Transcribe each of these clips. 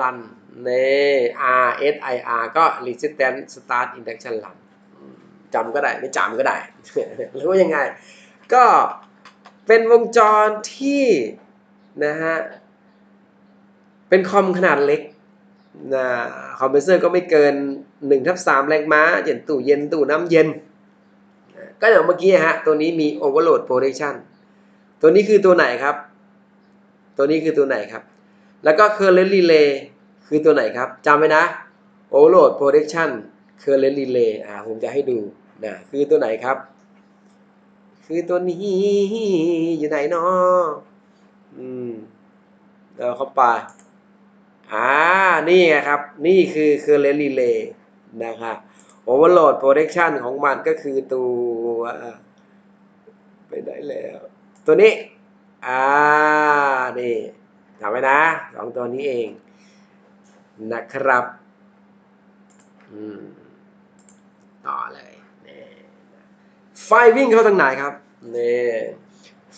run ใน R S I R ก็ resistance start induction run จำก็ได้ไม่จำก็ได้ หรือว่ายังไง ก็เป็นวงจรที่นะฮะเป็นคอมขนาดเล็กนะคอมเพรสเซอร์ก็ไม่เกิน1ทับ3แรงม้าอย่างตู้เย็นตู้น้ำเย็น ก็อย่างเมื่อกี้ฮะ ตัวนี้มี overload protection ตัวนี้คือตัวไหนครับ ตัวนี้คือตัวไหนครับ แล้วก็ current relay คือตัวไหนครับจำไว้นะ overload protection current relay อ่าผมจะให้ดูนะคือตัวไหนครับ คือตัวนี้อยู่ไหนเนาะอืมเราเข้าไปอ่านี่ไงครับ นี่คือ current relay นะครับ overload protection ของมันก็คือตัวไปไหนแล้ว ตัวนี้ อ่า นี่ จำไว้นะสองตัวนี้เองนะครับอืมต่อเลยไฟวิ่งเข้าทางไหนครับนี่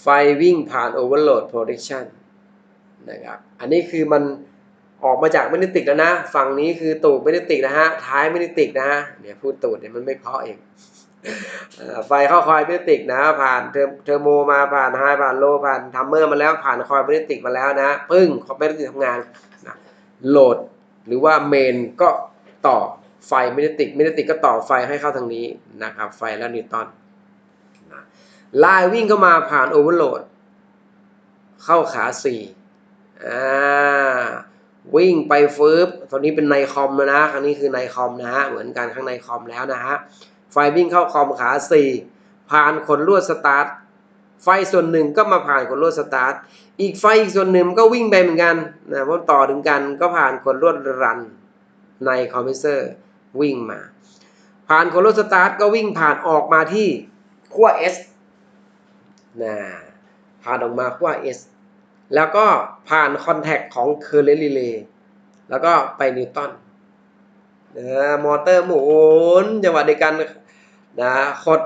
ไฟวิ่งผ่าน overload protection นะครับอันนี้คือมันออกมาจากไม่ได้ติกแล้วนะ ฝั่งนี้คือตูดไม่ได้ติกนะฮะ ท้ายไม่ได้ติกนะฮะเนี่ยพูดตูดเนี่ยมันไม่เพาะเอง ไฟเข้าคอยไม่ได้ติกนะ ผ่านเทอร์โมมาผ่านไฮผ่านโลผ่านทัมเมอร์มาแล้วผ่านคอยไม่ได้ติกมาแล้วนะ ปึ้งเขาไม่ได้ติกทำงานนะโหลดหรือว่าเมนก็ต่อไฟไม่ได้ติกไม่ได้ติกก็ต่อไฟให้เข้าทางนี้นะครับไฟแล้วนิวตันนะไลน์วิ่งเข้ามาผ่านโอเวอร์โหลดเข้าขาสี่อ่าวิ่งไปฟืบตอนนี้เป็นในคอมแล้วนะครั้งนี้คือในคอมนะฮะเหมือนกันข้างในคอมแล้วนะฮะ วิ่งเข้าคอมขาสี่ผ่านขนลวดสตาร์ทไฟส่วนหนึ่งก็มาผ่านขนลวดสตาร์ทอีกไฟอีกส่วนหนึ่งก็วิ่งไปเหมือนกันนะเพราะต่อถึงกันก็ผ่านขนลวดรันในคอมเพรสเซอร์วิ่งมา ผ่านขนลวดสตาร์ทก็วิ่งผ่านออกมาที่ขั้ว S นะผ่านออกมาขั้ว S แล้วก็ผ่านคอนแทคของ Current Relay แล้วก็ไปนิวตันมอเตอร์หมุนจังหวะเดียวกัน นะขด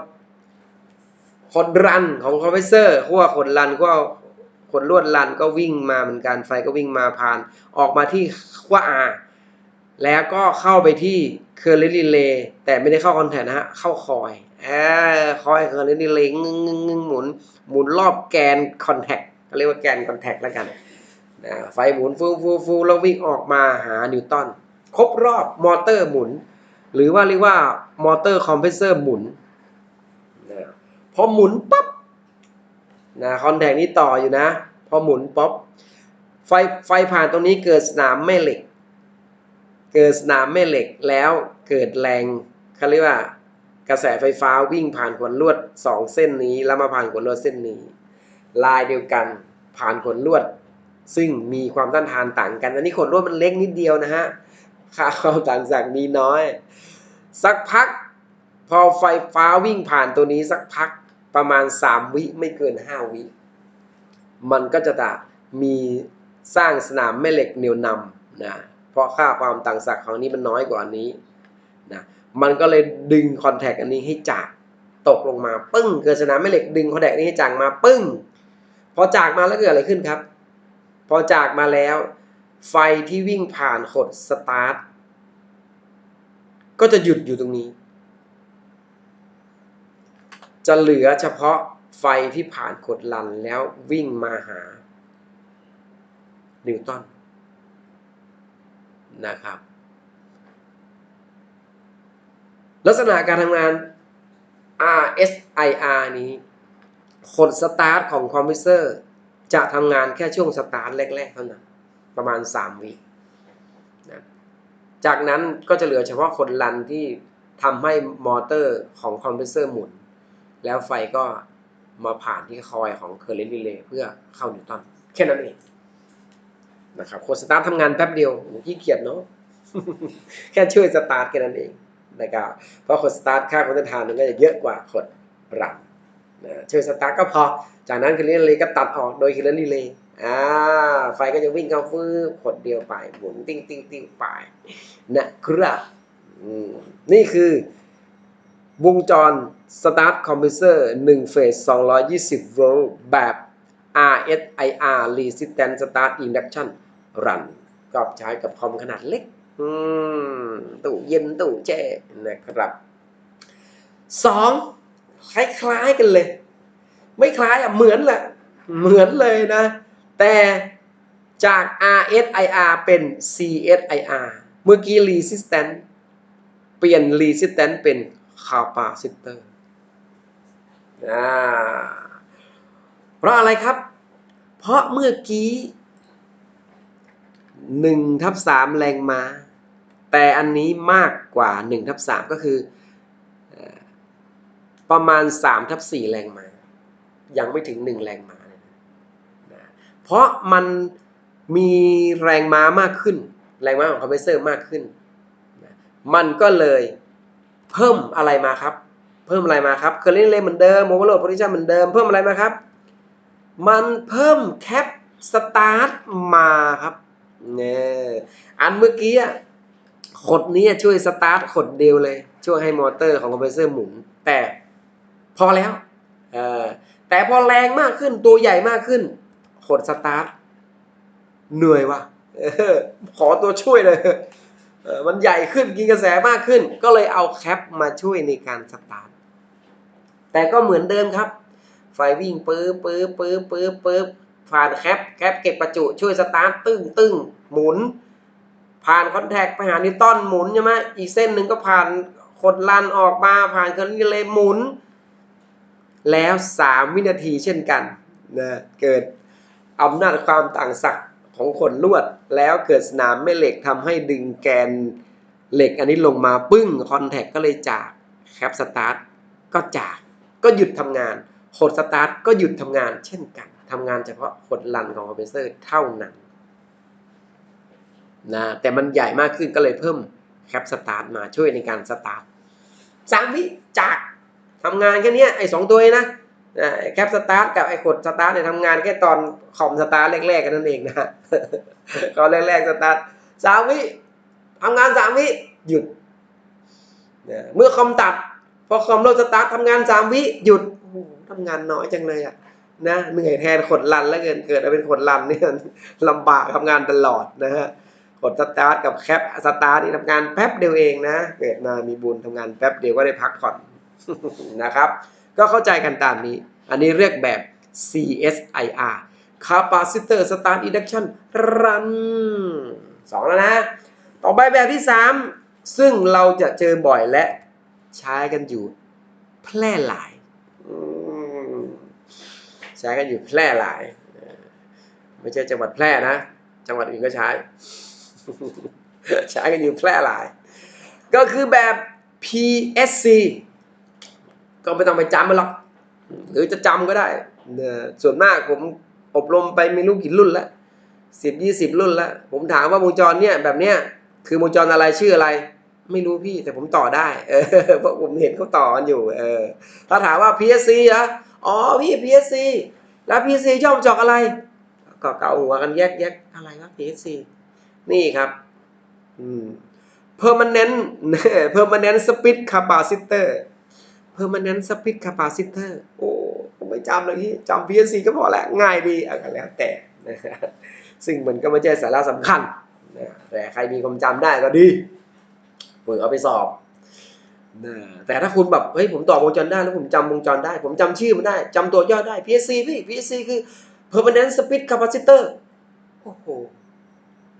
ขดรันของคอมเพรสเซอร์ขั้วขดรันขั้วขดลวดรันก็วิ่งมาเหมือนกันไฟก็วิ่งมาผ่าน ออกมาที่ขั้ว R แล้วก็เข้าไปที่ Current Relay แต่ไม่ได้เข้าคอนแทคนะฮะ เข้าคอยเออคอย Current Relay งึงงึงงึงหมุน หมุนรอบแกนคอนแทคเขาเรียกว่าแกนคอนแทคแล้วกันนะไฟหมุนฟูฟูฟูแล้ววิ่งออกมาหานิวตันครบรอบมอเตอร์หมุน หรือว่าเรียกว่า มอเตอร์คอมเพรสเซอร์หมุนนะพอหมุนปั๊บนะคอนแทคนี้ต่ออยู่นะ พอหมุนป๊อปไฟไฟผ่านตรงนี้เกิดสนามแม่เหล็ก เกิดสนามแม่เหล็กแล้วเกิดแรงเขาเรียกว่ากระแสไฟฟ้าวิ่งผ่านขนลวดสองเส้นนี้ แล้วมาผ่านขนลวดเส้นนี้ ลายเดียวกันผ่านขนลวด ซึ่งมีความต้านทานต่างกัน อันนี้ขนลวดมันเล็กนิดเดียวนะฮะค่าความต่างจากนี้น้อย สักพัก พอไฟฟ้าวิ่งผ่านตัวนี้สักพักประมาณ 3 วิไม่เกิน 5 วิ มันก็จะมีสร้างสนามแม่เหล็กเหนียวนำนะเพราะค่าความต่างศักย์ของนี้มันน้อยกว่านี้นะมันก็เลยดึงคอนแทคอันนี้ให้จากตกลงมาปึ้ง เกิดสนามแม่เหล็กดึงคอนแทคนี้ให้จากมาปึ้ง พอจากมาแล้วเกิดอะไรขึ้นครับ พอจากมาแล้ว ไฟที่วิ่งผ่านขดสตาร์ท ก็จะหยุดอยู่ตรงนี้ จะเหลือเฉพาะไฟที่ผ่านขดลันแล้ววิ่งมาหา นิวตันนะครับ ลักษณะการทำงาน RSIR นี้ขดสตาร์ทของคอมพิวเตอร์จะทำงานแค่ช่วงสตาร์ทแรกๆเท่านั้น ประมาณ 3 วิ จากนั้นก็จะเหลือเฉพาะคนรันที่ทำให้มอเตอร์ของคอมเพิวเตอร์หมุน แล้วไฟก็มาผ่านที่คอยของเคอร์เรนต์รีเลย์เพื่อเข้านิวตันแค่นั้นเองนะครับคนสตาร์ททำงานแป๊บเดียวขี้เกียจเนาะแค่ช่วยสตาร์ทแค่นั้นเองนะครับเพราะคนสตาร์ทค่าความต้านทานมันก็จะเยอะกว่าคนรันนะช่วยสตาร์ทก็พอ จากนั้นเคอร์เรนต์รีเลย์ก็ตัดออกโดยเคอร์เรนต์รีเลย์ อ่าไฟก็จะวิ่งเข้าฟื้ขดเดียวไปหมุนติ้งติ้งติ้งไปนะครับนี่คือวงจร Start Compressor 1เฟส220 โวลต์แบบ RSIR Resistance Start Induction Run ก็ใช้กับคอมขนาดเล็กตู้เย็นตู้แช่นะครับสองคล้ายๆกันเลย ไม่คล้ายอะเหมือนแหละ เหมือนเลยนะ แต่จาก RSIR เป็น CSIR เมื่อกี้ resistant เปลี่ยน resistant เป็น capacitor อ่าเพราะอะไรครับ เพราะเมื่อกี้1ทับ3แรงมา แต่อันนี้มากกว่า1ทับ3ก็คือ ประมาณ3ทับ4แรงมา ยังไม่ถึง 1 แรงมา เพราะมันมีแรงม้ามากขึ้น แรงม้าของคอมเพรสเซอร์มากขึ้น มันก็เลยเพิ่มอะไรมาครับ เพิ่มอะไรมาครับเคอร์เรนต์เลยเหมือนเดิมโอเวอร์โหลดโพซิชันเหมือนเดิมเพิ่มอะไรมาครับ มันเพิ่มแคปสตาร์ทมาครับเนี่ยอันเมื่อกี้ขดนี้ช่วยสตาร์ทขดเดียวเลย ช่วยให้มอเตอร์ของคอมเพรสเซอร์หมุน แต่พอแล้วเออแต่พอแรงมากขึ้นตัวใหญ่มากขึ้น ขดสตาร์ทเหนื่อยว่ะขอตัวช่วยเลยมันใหญ่ขึ้นกินกระแสมากขึ้น ก็เลยเอาแคปมาช่วยในการสตาร์ทแต่ก็เหมือนเดิมครับ ไฟวิ่งปื๊บปื๊บปื๊บปื๊บปื๊บผ่านแคปแคปเก็บประจุช่วยสตาร์ทตึ้งตึ้งหมุน ผ่านคอนแทคไปหานิวตันหมุนใช่ไหมอีกเส้นหนึ่งก็ผ่านขดลันออกมาผ่านเคอร์เรนต์เลยหมุน แล้ว 3 วินาทีเช่นกันนะเกิด อำนาจความต่างศักย์ของขนลวด แล้วเกิดสนามแม่เหล็กทำให้ดึงแกนเหล็กอันนี้ลงมาปึ้งคอนแทคก็เลยจากแคปสตาร์ทก็จาก ก็หยุดทำงานโคดสตาร์ทก็หยุดทำงานเช่นกันทำงานเฉพาะโคดลันของคอมเพรสเซอร์เท่านั้นนะแต่มันใหญ่มากขึ้นก็เลยเพิ่มแคปสตาร์ทมาช่วยในการสตาร์ทสามวิจากทำงานแค่นี้ไอ้สองตัวนะ แคปสตาร์ทกับไอ้กดสตาร์ทเนี่ยทำงานแค่ตอนคอมสตาร์ทแรกๆกันนั่นเองนะตอนแรกๆสตาร์ทสามวิทำงานสามวิหยุดเมื่อคอมตัดพอคอมเริ่มสตาร์ททำงานสามวิหยุดทำงานน้อยจังเลยอะนะเหนื่อยแทนขดลันแล้วเกินเกิดเป็นขดลันเนี่ยลำบากทำงานตลอดนะฮะกดสตาร์ทกับแคปสตาร์ทนี่ทำงานแป๊บเดียวเองนะเกิดมามีบุญทำงานแป๊บเดียวก็ได้พักผ่อนนะครับ ก็เข้าใจกันตามนี้ อันนี้เรียกแบบ CSIR Capacitor Start Induction Run สองแล้วนะ ต่อไปแบบที่ 3 ซึ่งเราจะเจอบ่อยและใช้กันอยู่ แพร่หลาย ใช้กันอยู่แพร่หลาย ไม่ใช่จังหวัดแพร่นะ จังหวัดอื่นก็ใช้ ใช้กันอยู่แพร่หลาย ก็คือแบบ PSC ก็ไม่ต้องไปจำมันหรอก หรือจะจำก็ได้เส่วนมากผมอบรมไปไม่รู้กี่รุ่นแล้วสิบยี่สิบรุ่นแล้ว ผมถามว่าวงจรเนี่ยแบบเนี้ยคือวงจรอะไรชื่ออะไร ไม่รู้พี่แต่ผมต่อได้ เออเพราะผมเห็นเขาต่อกันอยู่ เออถ้าถามว่า PSC เหรออ๋อพี่ PSC แล้ว PSC ย่อมาจากอะไร ก็เกาหัวกันแยกแยกอะไรวะ PSC นี่ครับ อืม permanent permanent speed capacitor permanent speed capacitor โอ้ผมไม่จำเลยพี่จำ PSC ก็พอแล้วง่ายดีอากันแล้วแต่นะซึ่งมันก็ไม่ใช่สาระสำคัญนะแต่ใครมีความจำได้ก็ดีเปิดเอาไปสอบนะแต่ถ้าคุณแบบเฮ้ยผมต่อวงจรได้แล้วผมจำวงจรได้ ผมจำชื่อมันได้จำตัวย่อได้ PSC พี่ PSC คือ permanent speed capacitor โอ้โห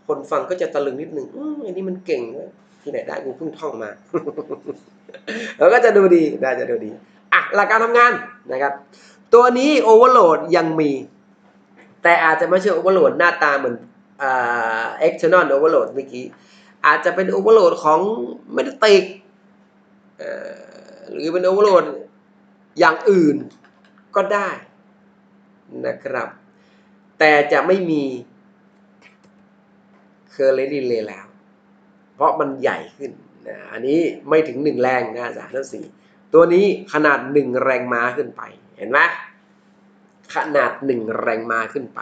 คนฟังก็จะตะลึงนิดหนึ่งอันนี้มันเก่งเว้ย ที่ไหนได้กูเพิ่งท่องมาแล้วก็จะดูดีน่าจะดูดีอะหลักการทำงานนะครับ ตัวนี้โอเวอร์โหลดยังมี แต่อาจจะไม่ใช่โอเวอร์โหลดหน้าตาเหมือนเอ่า external overload เมื่อกี้อาจจะเป็นโอเวอร์โหลดของเมตติกหรือเป็นโอเวอร์โหลดอย่างอื่นก็ได้นะครับ แต่จะไม่มีเคอร์เรนต์ดีเลยแล้ว เพราะมันใหญ่ขึ้นนะอันนี้ไม่ถึง 1 แรงนะสามทั้งสี่ตัวนี้ขนาด 1 แรงม้าขึ้นไป เห็นไหมขนาด 1 แรงม้าขึ้นไป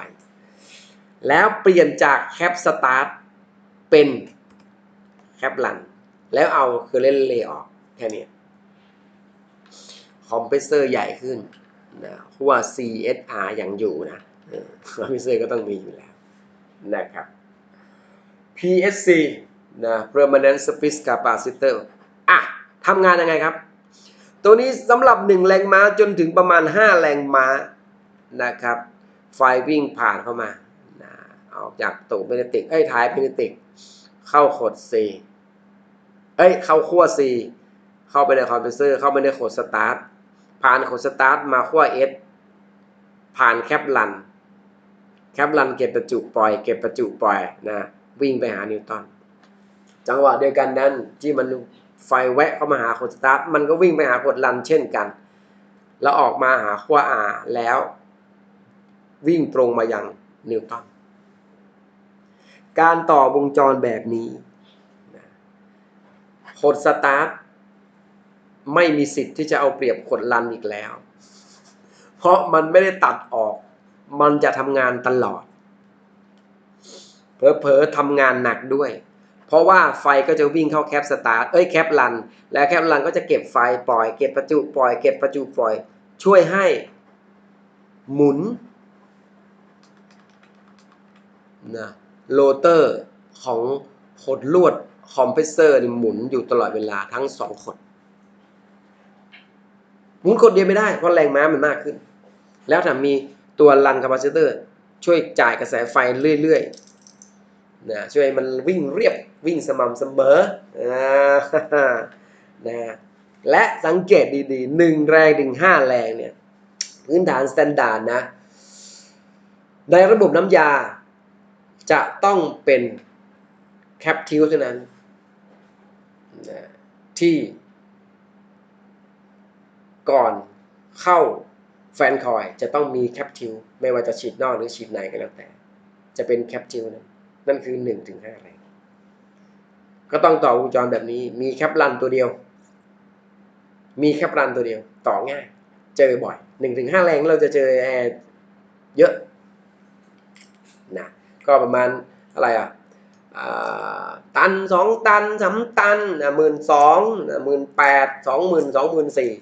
แล้วเปลี่ยนจากแคปสตาร์ทเป็นแคปลันแล้วเอาเคอร์เรนเลย์ออกแค่นี้คอมเพรสเซอร์ใหญ่ขึ้นนะเพราะว่า CSR ยังอยู่นะคอมเพรสเซอร์ก็ต้องมีอยู่แล้วนะครับ PSC นะ permanent switch capacitor อะทำงานยังไงครับ ตัวนี้สำหรับ 1 แรงม้าจนถึงประมาณ 5 แรงม้านะครับ ไฟวิ่งผ่านเข้ามานะออกจากตูเมเนติกเอ้ยท้ายเมเนติก เข้าขด C เอ้ย เข้าขั้ว C เข้าไปในคอมเพรสเซอร์ เข้าไปในขดสตาร์ทผ่านขดสตาร์ทมาขั้ว S ผ่านแคปลัน แคปลันเก็บประจุปล่อย เก็บประจุปล่อยนะ วิ่งไปหานิวตัน จังหวะเดียวกันนั้น ที่มันไฟแวะเข้ามาหาขดสตาร์ทมันก็วิ่งไปหาขดลันเช่นกัน แล้วออกมาหาขั้ว R แล้ว วิ่งตรงมายังนิวตันการต่อวงจรแบบนี้นะขดสตาร์ทไม่มีสิทธิ์ที่จะเอาเปรียบขดลันอีกแล้ว เพราะมันไม่ได้ตัดออก มันจะทำงานตลอด เผลอๆทำงานหนักด้วย เพราะว่าไฟก็จะวิ่งเข้าแคปสตาร์ทเอ้ยแคปลัน แล้วแคปลันก็จะเก็บไฟปล่อย เก็บประจุปล่อย เก็บประจุปล่อย ช่วยให้หมุนนะโรเตอร์ของขดลวดคอมเพรสเซอร์หมุนอยู่ตลอดเวลาทั้งสองขดหมุนขดเดียวไม่ได้เพราะแรงม้ามันมากขึ้น แล้วถ้ามีตัวรันคาปาซิเตอร์ ช่วยจ่ายกระแสไฟเรื่อยๆนะช่วยมันวิ่งเรียบ วิ่งสม่ำเสมอนะและสังเกตดีๆหนึ่งแรงถึงห้าแรงเนี่ยพื้นฐานสแตนดาร์ดนะ ในระบบน้ำยาจะต้องเป็นแคปทิวเท่านั้นนะที่ก่อนเข้าแฟนคอยจะต้องมีแคปทิวไม่ว่าจะฉีดนอกหรือฉีดในก็แล้วแต่ จะเป็นแคปทิวนั้นนั่นคือ1นถึงห้าแรง ก็ต้องต่อวงจรแบบนี้ มีแคปรันตัวเดียว มีแคปรันตัวเดียว ต่อง่าย เจอบ่อย1นถึงห้าแรงเราจะเจอแอร์เยอะนะก็ประมาณอะไรอะตันสองตันสามตันหมื่นสองหมื่นแปดสองหมื่นสองหมื่นสี่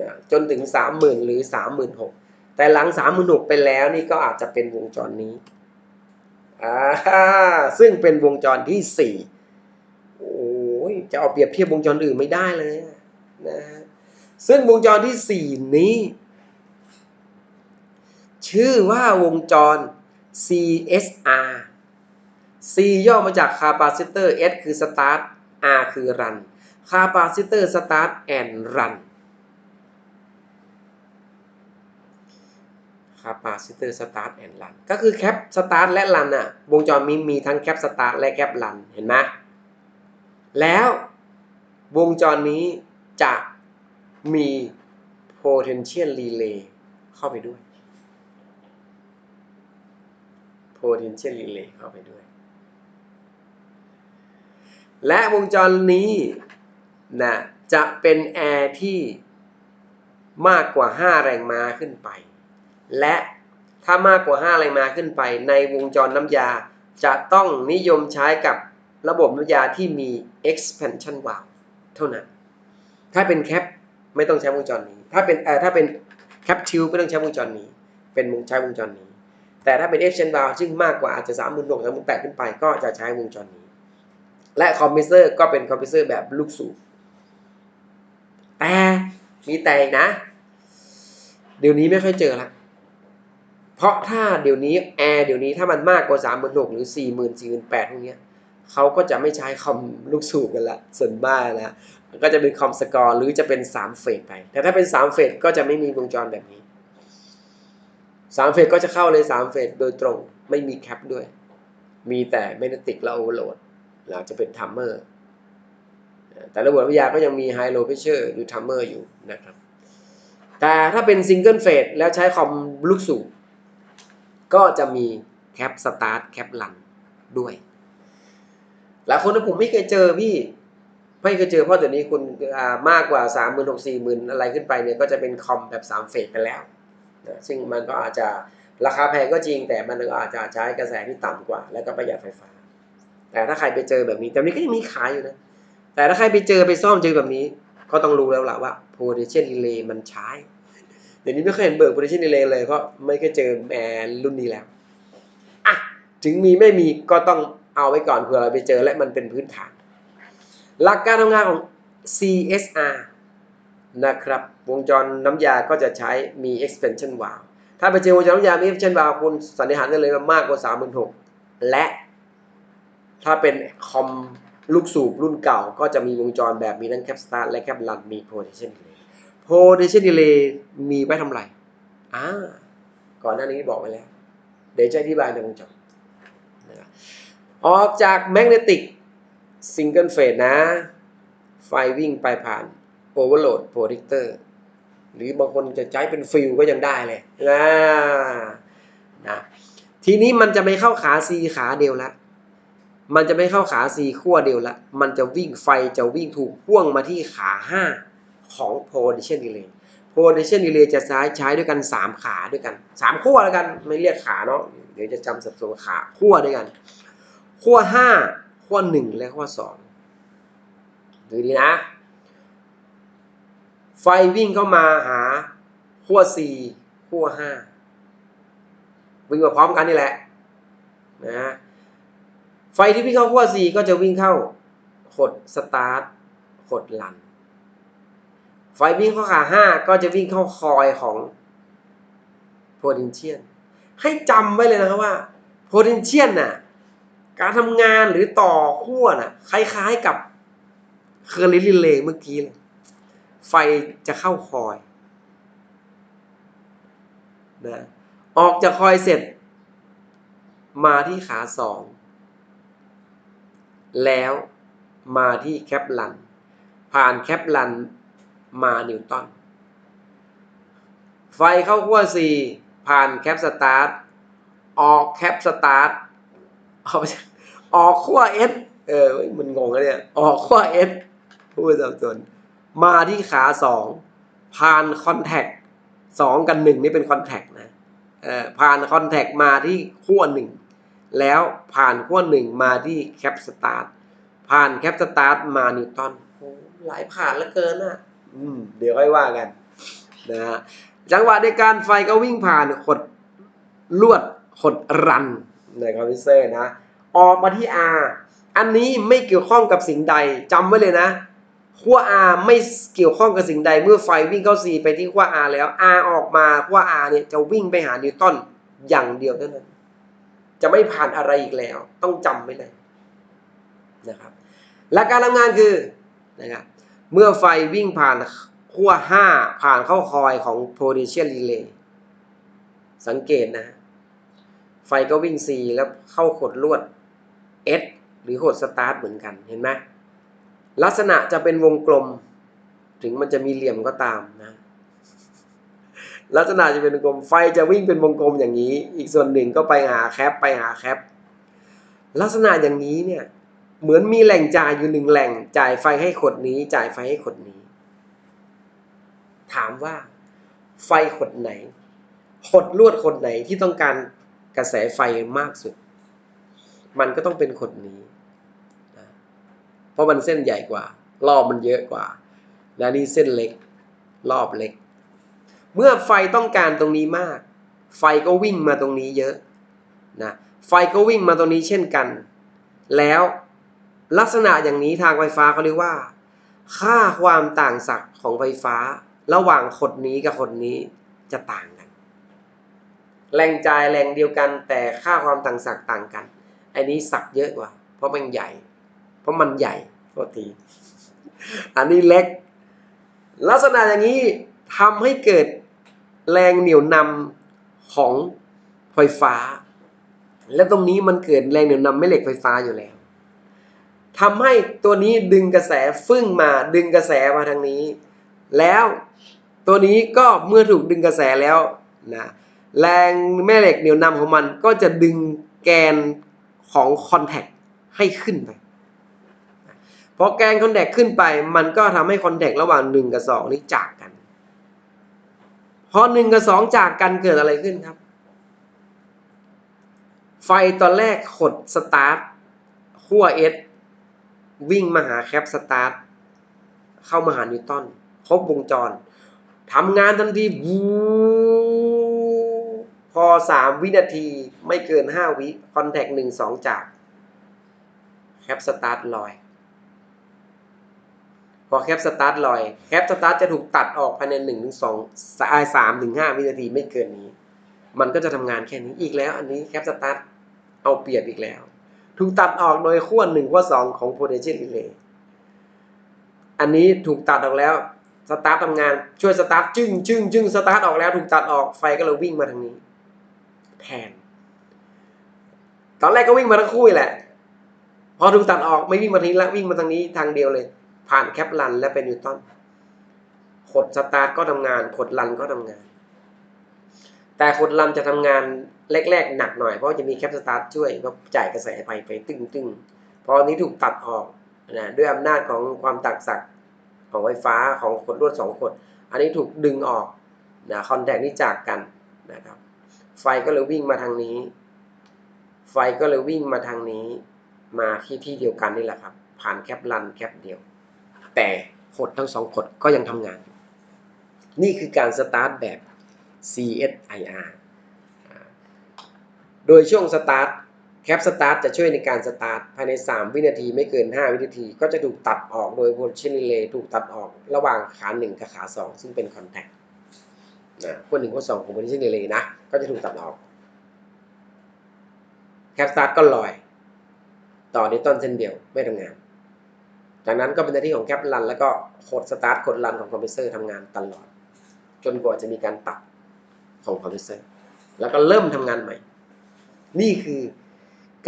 นะจนถึงสามหมื่นหรือสามหมื่นหกแต่หลังสามหมื่นหกไปแล้วนี่ก็อาจจะเป็นวงจรนี้อ่าซึ่งเป็นวงจรที่สี่ โอ้ยจะเอาเปรียบเทียบวงจรอื่นไม่ได้เลยนะซึ่งวงจรที่สี่นี้ ชื่อว่าวงจร CSR C ย่อมาจาก capacitor S คือ start R คือ run capacitor start and run capacitor start and run ก็คือ cap start และ run อะวงจรมีมีทั้ง cap start และ cap run เห็นไหม แล้ววงจรนี้จะมี potential relay เข้าไปด้วย potential relay เข้าไปด้วย และวงจรนี้นะจะเป็นแอร์ที่มากกว่า 5 แรงม้าขึ้นไป และถ้ามากกว่า 5 แรงม้าขึ้นไป ในวงจรน้ำยาจะต้องนิยมใช้กับ ระบบน้ำยาที่มี expansion valve เท่านั้น ถ้าเป็นแคปไม่ต้องใช้วงจรนี้ ถ้าเป็นเอ่อถ้าเป็นแคปทิวไม่ต้องใช้วงจรนี้ เป็นวงใช้วงจรนี้ แต่ถ้าเป็น expansion valve ซึ่งมากกว่าอาจจะ3 6 0 0 0 3 8 0 0 0ขึ้นไปก็จะใช้วงจรนี้ และคอมเพรสเซอร์ก็เป็นคอมเพรสเซอร์แบบลูกสูบแต่มีแต่นะ เดี๋ยวนี้ไม่ค่อยเจอละเพราะถ้าเดี๋ยวนี้แอร์เดี๋ยวนี้ถ้ามันมากกว่า3 6 0 0 0หรือ4 0 0 0 0 4 8 0 0 0พวกเนี้ย เขาก็จะไม่ใช้คอมลูกสูบกันละส่วนมากนะก็จะเป็นคอมสกอร์หรือจะเป็น3เฟสไป แต่ถ้าเป็น3เฟสก็จะไม่มีวงจรแบบนี้3เฟสก็จะเข้าเลย3เฟสโดยตรงไม่มีแคปด้วย มีแต่แมกเนติกและโอเวอร์โหลดหลังจะเป็นทัมเมอร์แต่ระบบวิทยาก็ยังมีไฮโลเพชเชอร์หรือทัมเมอร์อยู่นะครับ แต่ถ้าเป็นซิงเกิลเฟสแล้วใช้คอมลูกสูบก็จะมีแคปสตาร์ทแคปลันด้วย หลายคนนะผมไม่เคยเจอพี่ ไม่เคยเจอเพราะเดี๋ยวนี้คุณอ่ามากกว่า3 6 0 0 0 4 0 0 0 0อะไรขึ้นไปเนี่ยก็จะเป็นคอมแบบ3เฟสไปแล้วนะซึ่งมันก็อาจจะราคาแพงก็จริง แต่มันก็อาจจะใช้กระแสที่ต่ำกว่า แล้วก็ประหยัดไฟฟ้า แต่ถ้าใครไปเจอแบบนี้ แต่นี้ก็ยังมีขายอยู่นะ แต่ถ้าใครไปเจอไปซ่อมเจอแบบนี้ ก็ต้องรู้แล้วล่ะว่า potential relay มันใช้ เดี๋ยวนี้ไม่เคยเห็นเบิก potential relay เลยเพราะไม่เคยเจอแอร์รุ่นนี้แล้วอะถึงมีไม่มีก็ต้อง เอาไว้ก่อนเผื่อเราไปเจอและมันเป็นพื้นฐาน หลักการทำงานของ CSR นะครับ วงจรน้ำยาก็จะใช้มี expansion valve ถ้าไปเจอวงจรน้ำยามี expansion valve คุณสันนิษฐานได้เลยว่ามากกว่า 36,000 และ ถ้าเป็นคอมลูกสูบรุ่นเก่าก็จะมีวงจรแบบมีทั้งแคปสตาร์และแคปลันมี potential delay potential delay มีไว้ทำไรอ่าก่อนหน้านี้บอกไปแล้ว เดี๋ยวจะอธิบายในวงจรนะครับ ออกจากแมกเนติกซิงเกิลเฟสนะ ไฟวิ่งไปผ่านโอเวอร์โหลดโปรดิกเตอร์หรือบางคนจะใช้เป็นฟิลก็ยังได้เลยนะนะทีนี้มันจะไม่เข้าขา C ขาเดียวละ มันจะไม่เข้าขา C ขั้วเดียวละ มันจะวิ่งไฟจะวิ่งถูกพ่วงมาที่ขา5ของ position delay position delay จะใช้ใช้ด้วยกัน 3 ขาด้วยกัน 3 ขั้วแล้วกัน ไม่เรียกขาเนาะเดี๋ยวจะจำสับสนขาขั้วด้วยกัน ขั้ว5ขั้ว1และขั้ว2ดูดีนะ ไฟวิ่งเข้ามาหาขั้ว4ขั้ว5วิ่งมาพร้อมกันนี่แหละนะไฟที่วิ่งเข้าขั้ว4ก็จะวิ่งเข้าขดสตาร์ทขดหลัน ไฟวิ่งเข้าขา5ก็จะวิ่งเข้าคอยของ potential ให้จำไว้เลยนะครับว่า potential น่ะ การทำงานหรือต่อขั้วน่ะคล้ายๆกับเคอร์ลิลิเลเมื่อกี้เลยไฟจะเข้าคอยนะออกจากคอยเสร็จ มาที่ขาสอง แล้วมาที่แคปลัน ผ่านแคปลันมานิวตันไฟเข้าขั้ว4ผ่านแคปสตาร์ทออกแคปสตาร์ท เอาไปออกขั้ว S เออมันงงอะเนี่ย ออกขั้ว S พูดสับสนมาที่ขา2ผ่านคอนแทค2กับ1นี่เป็นคอนแทคนะเออผ่านคอนแทคมาที่ขั้ว1แล้วผ่านขั้ว1มาที่แคปสตาร์ทผ่านแคปสตาร์ทมานิวตันโอ้หลายผ่านเหลือเกินอะ อืม เดี๋ยวค่อยว่ากันนะฮะจังหวะในการไฟก็วิ่งผ่านขดลวดขดรันในคอมพิวเตอร์นะ ออกมาที่ R อันนี้ไม่เกี่ยวข้องกับสิ่งใดจำไว้เลยนะขั้ว R ไม่เกี่ยวข้องกับสิ่งใด เมื่อไฟวิ่งเข้า C ไปที่ขั้ว R แล้ว R ออกมาขั้ว R เนี่ยจะวิ่งไปหานิวตันอย่างเดียวเท่านั้น จะไม่ผ่านอะไรอีกแล้ว ต้องจำไว้เลยนะครับหลัการทำงานคือนะครับเมื่อไฟวิ่งผ่านขั้ว 5 ผ่านเข้าคอยของ potential relay สังเกตนะ ไฟก็วิ่ง C แล้วเข้าขดลวด S หรือขดสตาร์ทเหมือนกันเห็นไหมลักษณะจะเป็นวงกลม ถึงมันจะมีเหลี่ยมก็ตามนะ ลักษณะจะเป็นวงกลมไฟจะวิ่งเป็นวงกลมอย่างนี้ อีกส่วนหนึ่งก็ไปหาแคปไปหาแคปลักษณะอย่างนี้เนี่ยเหมือนมีแหล่งจ่ายอยู่หนึ่งแหล่ง จ่ายไฟให้ขดนี้ จ่ายไฟให้ขดนี้ ถามว่า ไฟขดไหน ขดลวดขดไหนที่ต้องการกระแสไฟมากสุด มันก็ต้องเป็นขดนี้นะเพราะมันเส้นใหญ่กว่า รอบมันเยอะกว่า และนี่เส้นเล็ก รอบเล็ก เมื่อไฟต้องการตรงนี้มาก ไฟก็วิ่งมาตรงนี้เยอะนะไฟก็วิ่งมาตรงนี้เช่นกัน แล้วลักษณะอย่างนี้ทางไฟฟ้าเขาเรียกว่า ค่าความต่างศักย์ของไฟฟ้า ระหว่างขดนี้กับขดนี้จะต่างกัน แรงจ่ายแรงเดียวกันแต่ค่าความต่างศักย์ต่างกัน อันนี้ศักเยอะกว่า เพราะมันใหญ่ เพราะมันใหญ่โทษทีอันนี้เล็ก ลักษณะอย่างนี้ทำให้เกิดแรงเหนี่ยวนำของไฟฟ้า และตรงนี้มันเกิดแรงเหนี่ยวนำแม่เหล็กไฟฟ้าอยู่แล้วทำให้ตัวนี้ดึงกระแสฟึ่งมาดึงกระแสมาทางนี้ แล้วตัวนี้ก็เมื่อถูกดึงกระแสแล้วนะแรงแม่เหล็กเหนี่ยวนำของมันก็จะดึงแกน ของคอนแทคให้ขึ้นไปพอแกนคอนแทคขึ้นไป มันก็ทำให้คอนแทคระหว่าง 1 กับ 2 นี้จากกัน พอ 1 กับ 2 จากกันเกิดอะไรขึ้นครับ ไฟตอนแรกขดสตาร์ทขั้ว S วิ่งมาหาแคปสตาร์ทเข้ามาหานิวตันครบวงจรทำงานทันทีวู พอ3วินาทีไม่เกิน5วิคอนแทค1 2จากแคปสตาร์ทลอย พอแคปสตาร์ทลอยแคปสตาร์ทจะถูกตัดออกภายในหนึ่งถึงสองสามถึงห้าวินาทีไม่เกินนี้ มันก็จะทำงานแค่นี้อีกแล้ว อันนี้แคปสตาร์ทเอาเปรียบอีกแล้ว ถูกตัดออกโดยขั้วหนึ่งขั้วสองของ potential relay อันนี้ถูกตัดออกแล้วสตาร์ททำงานช่วยสตาร์ทจึ้งจึ้งจึ้งสตาร์ทออกแล้วถูกตัดออกไฟก็เลยวิ่งมาทางนี้ แทน ตอนแรกก็วิ่งมาทั้งคู่แหละ พอถูกตัดออกไม่วิ่งมาทางนี้แล้ววิ่งมาทางนี้ทางเดียวเลย ผ่านแคปลันและเป็นนิวตันขดสตาร์ทก็ทำงาน ขดลันก็ทำงาน แต่ขดลันจะทำงานแรกๆหนักหน่อยเพราะจะมีแคปสตาร์ทช่วยก็จ่ายกระแสไปไปตึ้งต้งพออันนี้ถูกตัดออกนะด้วยอำนาจของความตักสักของไฟฟ้าของขดลวดสองขด อันนี้ถูกดึงออกนะคอนแทคนี้จากกันนะครับ ไฟก็เลยวิ่งมาทางนี้ ไฟก็เลยวิ่งมาทางนี้ มาที่ที่เดียวกันนี่แหละครับ ผ่านแคปลันแคปเดียว แต่ขดทั้งสองขดก็ยังทำงาน นี่คือการสตาร์ทแบบ CSIR โดยช่วงสตาร์ทแคปสตาร์ทจะช่วยในการสตาร์ทภายใน 3 วินาทีไม่เกิน 5 วินาที ก็จะถูกตัดออกโดย position relay ถูกตัดออกระหว่างขา 1 กับขา 2 ซึ่งเป็นคอนแทค นะขั้วหนึ่งขั้วสองของ position relay นะ ก็จะถูกตัดออก แคปสตาร์ทก็ลอย ต่อในต้นเส้นเดียวไม่ทำงาน จากนั้นก็เป็นหน้าที่ของแคปลัน แล้วก็โคดสตาร์ทโคดลันของคอมเพรสเซอร์ทำงานตลอด จนกว่าจะมีการตัดของคอมเพรสเซอร์ แล้วก็เริ่มทำงานใหม่ นี่คือ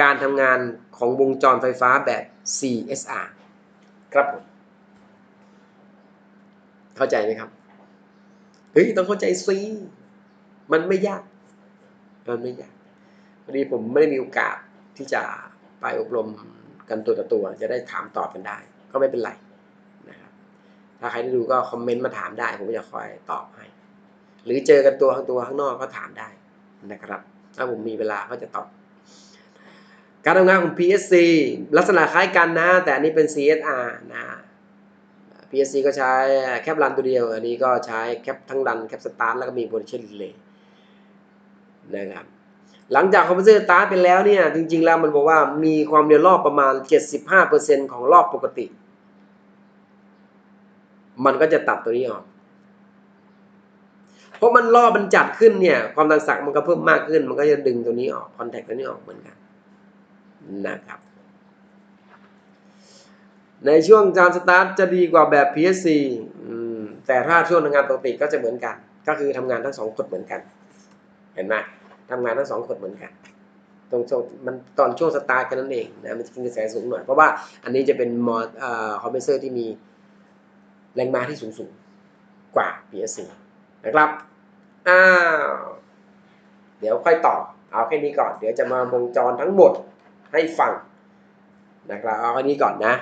การทำงานของวงจรไฟฟ้าแบบ CSR ครับผม เข้าใจไหมครับ เฮ้ยต้องเข้าใจซีมันไม่ยาก มันไม่ยากพอดีผมไม่ได้มีโอกาสที่จะไปอบรมกันตัวต่อตัว จะได้ถามตอบกันได้ ก็ไม่เป็นไรนะครับถ้าใครได้ดูก็คอมเมนต์มาถามได้ ผมจะคอยตอบให้ หรือเจอกันตัวข้างตัวข้างนอกก็ถามได้นะครับ ถ้าผมมีเวลาก็จะตอบ การทำงานของ PSC ลักษณะคล้ายกันนะ แต่อันนี้เป็น CSR นะ PSC ก็ใช้แคปรันตัวเดียว อันนี้ก็ใช้แคปทั้งรันแคปสตาร์ทแล้วก็มี potential relay นะครับ หลังจากคอมพิวเตอร์สตาร์ทไปแล้วเนี่ย จริง ๆ แล้วมันบอกว่ามีความเร็วรอบประมาณ 75%ของรอบปกติ มันก็จะตัดตัวนี้ออก เพราะมันรอบมันจัดขึ้นเนี่ย ความดันสักมันก็เพิ่มมากขึ้น มันก็จะดึงตัวนี้ออกคอนแทคตัวนี้ออกเหมือนกันนะครับ ในช่วงการสตาร์ทจะดีกว่าแบบ PSC แต่ถ้าช่วงทำงานปกติก็จะเหมือนกัน ก็คือทำงานทั้งสองกดเหมือนกัน เห็นไหมทำงานทั้งสองกดเหมือนกัน ตรงช่วงมันตอนช่วงสตาร์ทกันนั่นเองนะมันจะกินกระแสสูงหน่อย เพราะว่าอันนี้จะเป็นมอเอ่อคอมเพรสเซอร์ที่มีแรงม้าที่สูงสูงกว่า PSC นะครับอ้าวเดี๋ยวค่อยต่อเอาแค่นี้ก่อน เดี๋ยวจะมาวงจรทั้งหมดให้ฟังนะครับเอาแค่นี้ก่อนนะ